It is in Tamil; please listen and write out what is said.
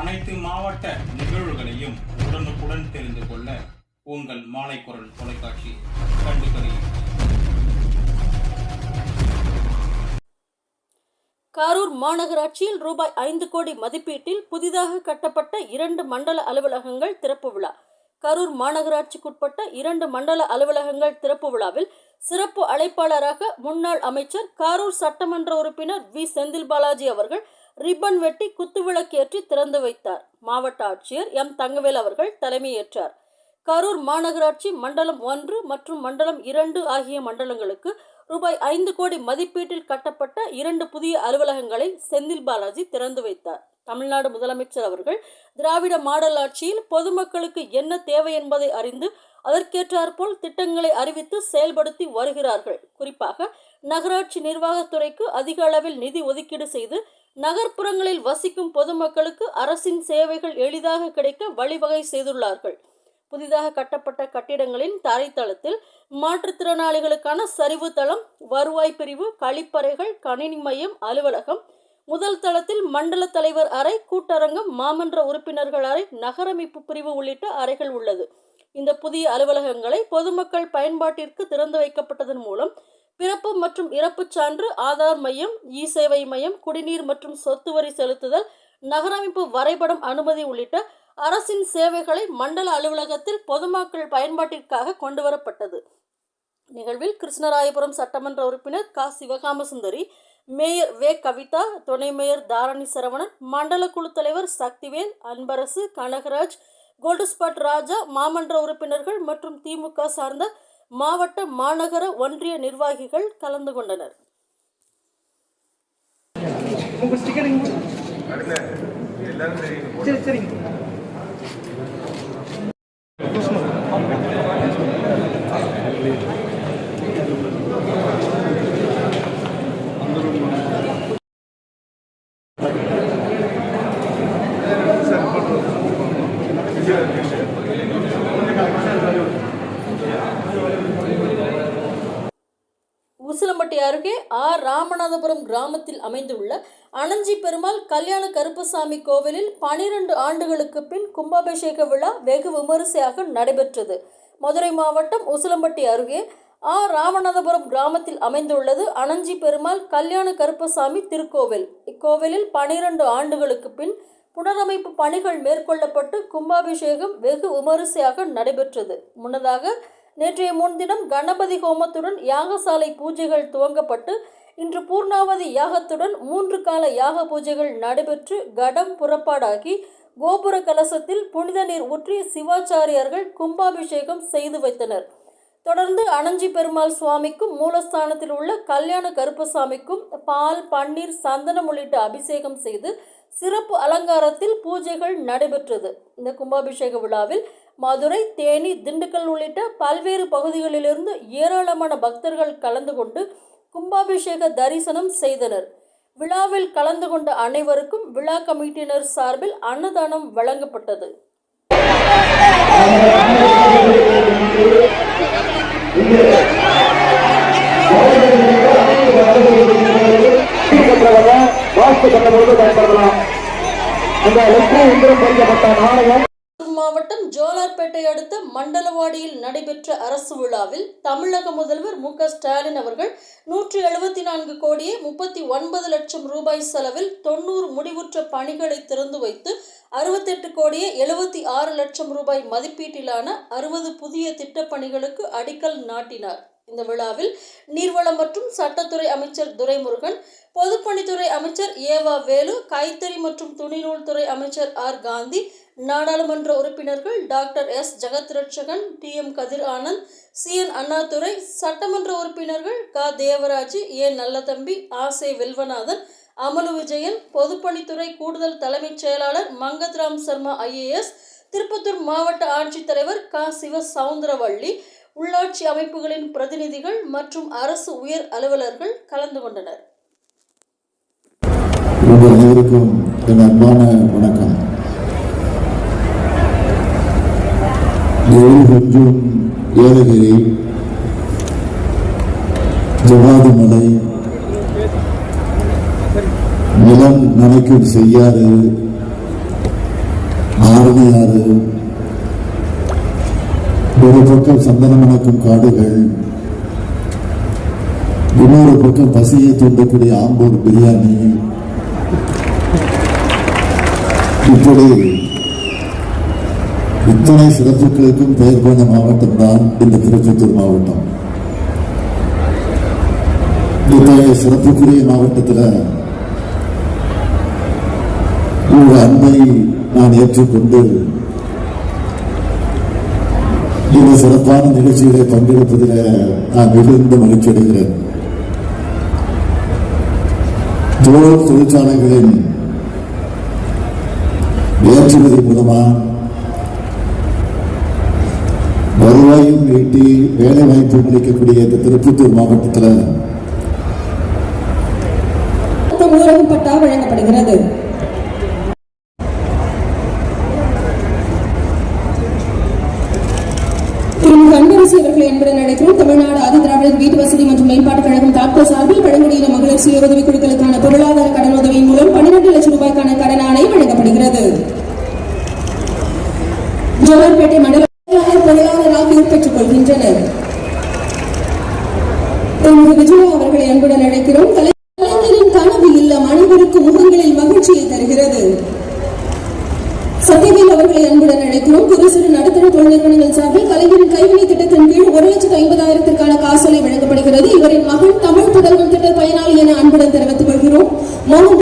அனைத்து மாவட்ட நிகழ்வுகளையும் உடனுக்குடன் தெரிந்து கொள்ள உங்கள் மாலை குரல் தொலைக்காட்சி கண்டுகளில். கரூர் மாநகராட்சியில் ரூபாய் ஐந்து கோடி மதிப்பீட்டில் புதிதாக கட்டப்பட்ட இரண்டு மண்டல அலுவலகங்கள் திறப்பு விழா. கரூர் மாநகராட்சிக்குட்பட்ட இரண்டு மண்டல அலுவலகங்கள் திறப்பு விழாவில் சிறப்பு அழைப்பாளராக முன்னாள் அமைச்சர் கரூர் சட்டமன்ற உறுப்பினர் வி செந்தில் பாலாஜி அவர்கள் ரிப்பன் வெட்டி குத்துவிளக்கேற்றி திறந்து வைத்தார். மாவட்ட ஆட்சியர் எம். தங்கவேல் அவர்கள் தலைமையேற்றார். கரூர் மாநகராட்சி மண்டலம் ஒன்று மற்றும் மண்டலம் இரண்டு ஆகிய மண்டலங்களுக்கு ரூபாய் ஐந்து கோடி மதிப்பீட்டில் கட்டப்பட்ட இரண்டு புதிய அலுவலகங்களை செந்தில் பாலாஜி திறந்து வைத்தார். தமிழ்நாடு முதலமைச்சர் அவர்கள் திராவிட மாடல் ஆட்சியில் பொதுமக்களுக்கு என்ன தேவை என்பதை அறிந்து அதற்கேற்றாற்போல் திட்டங்களை அறிவித்து செயல்படுத்தி வருகிறார்கள். குறிப்பாக நகராட்சி நிர்வாகத்துறைக்கு அதிக அளவில் நிதி ஒதுக்கீடு செய்து நகர்ப்புறங்களில் வசிக்கும் பொதுமக்களுக்கு அரசின் சேவைகள் எளிதாக கிடைக்க வழிவகை செய்துள்ளார்கள். புதிதாக கட்டப்பட்ட கட்டிடங்களின் தரைத்தளத்தில் மாற்றுத்திறனாளிகளுக்கான சரிவு தளம் வருவாய் பிரிவு கழிப்பறைகள் கணினி மையம் அலுவலகம் முதல் தளத்தில் மண்டல தலைவர் அறை கூட்டரங்கம் மாமன்ற உறுப்பினர்கள் அறை நகரமைப்பு பிரிவு உள்ளிட்ட அறைகள் உள்ளது. இந்த புதிய அலுவலகங்களை பொதுமக்கள் பயன்பாட்டிற்கு திறந்து வைக்கப்பட்டதன் மூலம் பிறப்பு மற்றும் இறப்பு சான்று ஆதார் மையம் இ சேவை மையம் குடிநீர் மற்றும் சொத்து வரி செலுத்துதல் நகரமைப்பு வரைபடம் அனுமதி உள்ளிட்ட அரசின் சேவைகளை மண்டல அலுவலகத்தில் பொதுமக்கள் பயன்பாட்டிற்காக கொண்டுவரப்பட்டது நிகழ்வில் கிருஷ்ணராயபுரம் சட்டமன்ற உறுப்பினர் க. சிவகாமசுந்தரி மேயர் வே. கவிதா துணை மேயர் தாரணி சரவணன் மண்டல குழு தலைவர் சக்திவேல் அன்பரசு கனகராஜ் கோல்டு ஸ்பாட் ராஜா மாமன்ற உறுப்பினர்கள் மற்றும் திமுக சார்ந்த மாவட்ட மாநகர ஒன்றிய நிர்வாகிகள் கலந்து கொண்டனர். சரி சரிங்க உசிலம்பட்டி அருகே ஆர் ராமநாதபுரம் கிராமத்தில் அமைந்துள்ள அனஞ்சி பெருமாள் கல்யாண கருப்பசாமி கோவிலில் பனிரெண்டு ஆண்டுகளுக்கு பின் கும்பாபிஷேக விழா வெகு விமரிசையாக நடைபெற்றது. மதுரை மாவட்டம் உசிலம்பட்டி அருகே ஆர் ராமநாதபுரம் கிராமத்தில் அமைந்துள்ளது அனஞ்சி பெருமாள் கல்யாண கருப்பசாமி திருக்கோவில். இக்கோவிலில் பனிரெண்டு ஆண்டுகளுக்கு பின் புனரமைப்பு பணிகள் மேற்கொள்ளப்பட்டு கும்பாபிஷேகம் வெகு விமரிசையாக நடைபெற்றது. முன்னதாக நேற்றைய முன்தினம் கணபதி ஹோமத்துடன் யாகசாலை பூஜைகள் துவங்கப்பட்டு இன்று பூர்ணாவதி யாகத்துடன் மூன்று கால யாக பூஜைகள் நடைபெற்று கடம் புறப்பாடாகி கோபுர கலசத்தில் புனித நீர் ஊற்றி சிவாச்சாரியார்கள் கும்பாபிஷேகம் செய்து வைத்தனர். தொடர்ந்து அனஞ்சி பெருமாள் சுவாமிக்கும் மூலஸ்தானத்தில் உள்ள கல்யாண கருப்பசாமிக்கும் பால் பன்னீர் சந்தனம் உள்ளிட்ட அபிஷேகம் செய்து சிறப்பு அலங்காரத்தில் பூஜைகள் நடைபெற்றது. இந்த கும்பாபிஷேக விழாவில் மதுரை தேனி திண்டுக்கல் உள்ளிட்ட பல்வேறு பகுதிகளிலிருந்து ஏராளமான பக்தர்கள் கலந்து கொண்டு கும்பாபிஷேக தரிசனம் செய்தனர். விழாவில் கலந்து கொண்ட அனைவருக்கும் விழா கமிட்டியினர் சார்பில் அன்னதானம் வழங்கப்பட்டது. வாஸ்து கட்டபோது பயன்படுத்தலாம். மாவட்டம் ஜோலார்பேட்டை அடுத்த மண்டலவாடியில் நடைபெற்ற அரசு விழாவில் தமிழக முதல்வர் மு க ஸ்டாலின் அவர்கள் நூற்றி எழுபத்தி நான்கு கோடியே முப்பத்தி ஒன்பது லட்சம் ரூபாய் செலவில் தொண்ணூறு முடிவுற்ற பணிகளை திறந்து வைத்து அறுபத்தெட்டு கோடியே எழுபத்தி ஆறு லட்சம் ரூபாய் மதிப்பீட்டிலான அறுபது புதிய திட்டப்பணிகளுக்கு அடிக்கல் நாட்டினார். இந்த விழாவில் நீர்வளம் மற்றும் சட்டத்துறை அமைச்சர் துரைமுருகன் பொதுப்பணித்துறை அமைச்சர் ஏவா வேலு கைத்தறி மற்றும் துணிநூல் துறை அமைச்சர் ஆர் காந்தி நாடாளுமன்ற உறுப்பினர்கள் doctor S. Jagath Ratchagan D. M. Kathir Anand C. N. Annadurai சட்டமன்ற உறுப்பினர்கள் க. தேவராஜ் ஏ. நல்லதம்பி ஆசை வெல்வநாதன் அமலு விஜயன் பொதுப்பணித்துறை கூடுதல் தலைமைச் செயலாளர் மங்கத்ராம் சர்மா ஐஏஎஸ் திருப்பத்தூர் மாவட்ட ஆட்சித்தலைவர் க. சிவ சவுந்தரவள்ளி உள்ளாட்சி அமைப்புகளின் பிரதிநிதிகள் மற்றும் அரசு உயர் அலுவலர்கள் கலந்து கொண்டனர். வணக்கம். கொஞ்சம் ஏலகிரி ஜவாதிமலை நிலம் நனைக்கும் செய்யாறு ஆவணியாறு பக்கம் சந்தனம் மணக்கும் காடுகள். இன்னொரு பக்கம் பசியை தூண்டக்கூடிய ஆம்பூர் பிரியாணி. இப்படி இத்தனை சிறப்புகளுக்கும் பெயர் போன மாவட்டம் தான் இந்த திருச்செந்தூர் மாவட்டம். இத்தகைய சிறப்புக்குரிய மாவட்டத்தில் உங்கள் அன்பை நான் ஏற்றுக்கொண்டு இந்த சிறப்பான நிகழ்ச்சிகளை பங்கெடுப்பதில் நான் மிகுந்த மகிழ்ச்சி அடைகிறேன். தோல் தொழிற்சாலைகளின் ஏற்றுமதி மூலமா வருவாயும் ஈட்டி வேலை வாய்ப்பு அளிக்கக்கூடிய இந்த திருப்பத்தூர் மாவட்டத்தில் ஊரகம் வழங்கப்படுகிறது. திருமிகு அவர்கள் அவர்களை அன்புடன் தமிழ்நாடு ஆதி திராவிடர் வீட்டு வசதி மற்றும் மேம்பாட்டுக் கழகம் தாக்கோ சார்பில் பழங்குடியின மகளிர் சுய உதவி குழுக்களுக்கான பொருளாதார கடன் உதவி மூலம் பன்னிரண்டு லட்சம் ரூபாய்க்கான கடன் ஆணை வழங்கப்படுகிறது. ஜோகர்பேட்டை மண்டல பொருளாளராக பெற்றுக் கொள்கின்றனர். விஜயா அவர்களை அன்புடன் அழைக்கிறோம். கலைஞரின் கனவு இல்லம் அனைவருக்கும் முகங்களில் மகிழ்ச்சியை தருகிறது. அவர்களை அன்புடன் அழைக்கிறோம். குறு சிறு நடுத்தர தொழில் நிறுவனங்கள் சார்பில் கலைஞரின் கைவினை திட்டத்தின் கீழ் ஒரு லட்சத்து ஐம்பதாயிரத்திற்கான காசோலை வழங்கப்படுகிறது. இவரின் மகன் தமிழ் புதல்வன் திட்ட பயனாளி என அன்புடன் தெரிவித்துக் கொள்கிறோம்.